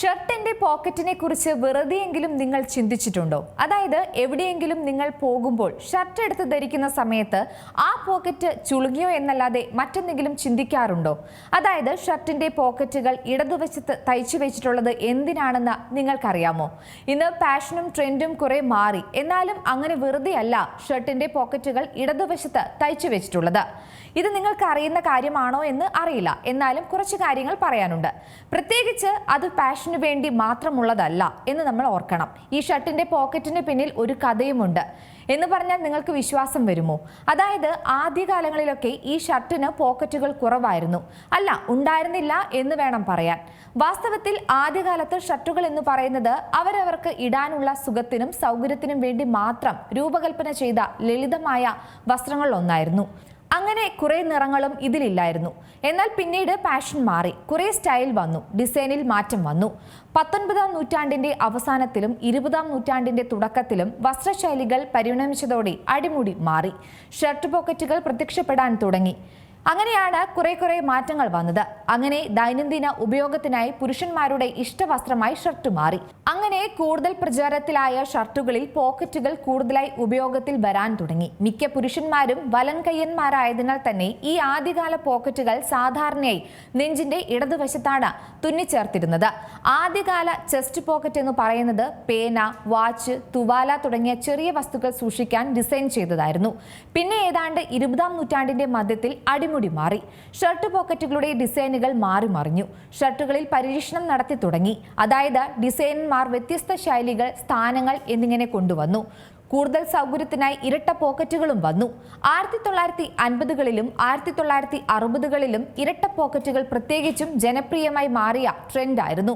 ഷർട്ടിന്റെ പോക്കറ്റിനെ കുറിച്ച് വെറുതെയെങ്കിലും നിങ്ങൾ ചിന്തിച്ചിട്ടുണ്ടോ? അതായത് എവിടെയെങ്കിലും നിങ്ങൾ പോകുമ്പോൾ ഷർട്ട് എടുത്ത് ധരിക്കുന്ന സമയത്ത് ആ പോക്കറ്റ് ചുളുങ്ങിയോ എന്നല്ലാതെ മറ്റെന്തെങ്കിലും ചിന്തിക്കാറുണ്ടോ? അതായത് ഷർട്ടിന്റെ പോക്കറ്റുകൾ ഇടതുവശത്ത് തയ്ച്ചു വെച്ചിട്ടുള്ളത് എന്തിനാണെന്ന് നിങ്ങൾക്കറിയാമോ? ഇന്ന് പാഷനും ട്രെൻഡും കുറെ മാറി. എന്നാലും അങ്ങനെ വെറുതെ അല്ല ഷർട്ടിന്റെ പോക്കറ്റുകൾ ഇടതുവശത്ത് തയ്ച്ചു വെച്ചിട്ടുള്ളത്. ഇത് നിങ്ങൾക്ക് അറിയുന്ന കാര്യമാണോ എന്ന് അറിയില്ല. എന്നാലും കുറച്ച് കാര്യങ്ങൾ പറയാനുണ്ട്. പ്രത്യേകിച്ച് അത് പാഷന് വേണ്ടി മാത്രമുള്ളതല്ല എന്ന് നമ്മൾ ഓർക്കണം. ഈ ഷർട്ടിന്റെ പോക്കറ്റിന് പിന്നിൽ ഒരു കഥയുമുണ്ട്. എന്ന് പറഞ്ഞാൽ നിങ്ങൾക്ക് വിശ്വാസം വരുമോ? അതായത് ആദ്യകാലങ്ങളിലൊക്കെ ഈ ഷർട്ടിന് പോക്കറ്റുകൾ കുറവായിരുന്നു. അല്ല ഉണ്ടായിരുന്നില്ല എന്ന് വേണം പറയാൻ. വാസ്തവത്തിൽ ആദ്യകാലത്ത് ഷർട്ടുകൾ എന്ന് പറയുന്നത് അവരവർക്ക് ഇടാനുള്ള സുഖത്തിനും സൗകര്യത്തിനും വേണ്ടി മാത്രം രൂപകൽപ്പന ചെയ്ത ലളിതമായ വസ്ത്രങ്ങളിലൊന്നായിരുന്നു. അങ്ങനെ കുറേ നിറങ്ങളും ഇതിലില്ലായിരുന്നു. എന്നാൽ പിന്നീട് പാഷൻ മാറി. കുറേ സ്റ്റൈൽ വന്നു. ഡിസൈനിൽ മാറ്റം വന്നു. പത്തൊൻപതാം നൂറ്റാണ്ടിന്റെ അവസാനത്തിലും ഇരുപതാം നൂറ്റാണ്ടിന്റെ തുടക്കത്തിലും വസ്ത്രശൈലികൾ പരിണമിച്ചതോടെ അടിമുടി മാറി. ഷർട്ട് പോക്കറ്റുകൾ പ്രത്യക്ഷപ്പെടാൻ തുടങ്ങി. അങ്ങനെയാണ് കുറെ കുറെ മാറ്റങ്ങൾ വന്നത്. അങ്ങനെ ദൈനംദിന ഉപയോഗത്തിനായി പുരുഷന്മാരുടെ ഇഷ്ടവസ്ത്രമായി ഷർട്ട് മാറി. അങ്ങനെ കൂടുതൽ പ്രചാരത്തിലായ ഷർട്ടുകളിൽ പോക്കറ്റുകൾ കൂടുതലായി ഉപയോഗത്തിൽ വരാൻ തുടങ്ങി. മിക്ക പുരുഷന്മാരും വലൻകയ്യന്മാരായതിനാൽ തന്നെ ഈ ആദ്യകാല പോക്കറ്റുകൾ സാധാരണയായി നെഞ്ചിന്റെ ഇടതുവശത്താണ് തുന്നിച്ചേർത്തിരുന്നത്. ആദ്യകാല ചെസ്റ്റ് പോക്കറ്റ് എന്ന് പറയുന്നത് പേന വാച്ച് തുവാല തുടങ്ങിയ ചെറിയ വസ്തുക്കൾ സൂക്ഷിക്കാൻ ഡിസൈൻ ചെയ്തതായിരുന്നു. പിന്നെ ഏതാണ്ട് ഇരുപതാം നൂറ്റാണ്ടിന്റെ മധ്യത്തിൽ അടിമുടി മാറി. ഷർട്ട് പോക്കറ്റുകളുടെ ഡിസൈനുകൾ മാറി മറിഞ്ഞു. ഷർട്ടുകളിൽ പരീക്ഷണം നടത്തി തുടങ്ങി. അതായത് ഡിസൈനർമാർ വ്യത്യസ്ത ശൈലികൾ സ്ഥാനങ്ങൾ എന്നിങ്ങനെ കൊണ്ടുവന്നു. കൂടുതൽ സൗകര്യത്തിനായി ഇരട്ട പോക്കറ്റുകളും വന്നു. ആയിരത്തി തൊള്ളായിരത്തി അൻപതുകളിലും ആയിരത്തി തൊള്ളായിരത്തി അറുപതുകളിലും ഇരട്ട പോക്കറ്റുകൾ പ്രത്യേകിച്ചും ജനപ്രിയമായി മാറിയ ട്രെൻഡായിരുന്നു.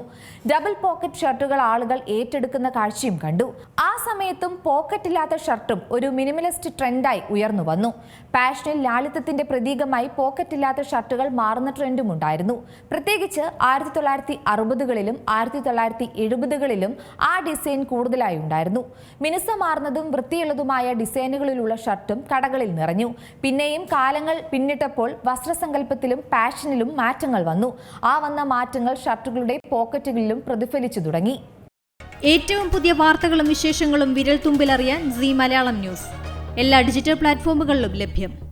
ഡബിൾ പോക്കറ്റ് ഷർട്ടുകൾ ആളുകൾ ഏറ്റെടുക്കുന്ന കാഴ്ചയും കണ്ടു. ആ സമയത്തും പോക്കറ്റില്ലാത്ത ഷർട്ടും ഒരു മിനിമലിസ്റ്റ് ട്രെൻഡായി ഉയർന്നു വന്നു. പാഷനിൽ ലാളിത്യത്തിന്റെ പ്രതീകമായി പോക്കറ്റില്ലാത്ത ഷർട്ടുകൾ മാറുന്ന ട്രെൻഡും ഉണ്ടായിരുന്നു പ്രത്യേകിച്ച് ആയിരത്തി തൊള്ളായിരത്തി അറുപതുകളിലും ആയിരത്തി തൊള്ളായിരത്തി എഴുപതുകളിലും ആ ഡിസൈൻ കൂടുതലായി ഉണ്ടായിരുന്നു. മിനുസമാർന്നതും വൃത്തിയുള്ളതുമായ ഡിസൈനുകളിലുള്ള ഷർട്ടും കടകളിൽ നിറഞ്ഞു. പിന്നെയും കാലങ്ങൾ പിന്നിട്ടപ്പോൾ വസ്ത്രസങ്കല്പത്തിലും പാഷനിലും മാറ്റങ്ങൾ വന്നു. ആ വന്ന മാറ്റങ്ങൾ ഷർട്ടുകളുടെ പോക്കറ്റുകളിലും പ്രതിഫലിച്ചു തുടങ്ങി. ഏറ്റവും പുതിയ വാർത്തകളും വിശേഷങ്ങളും വിരൽ തുമ്പിലറിയാൻ സി മലയാളം ന്യൂസ്. എല്ലാ ഡിജിറ്റൽ പ്ലാറ്റ്ഫോമുകളിലും ലഭ്യം.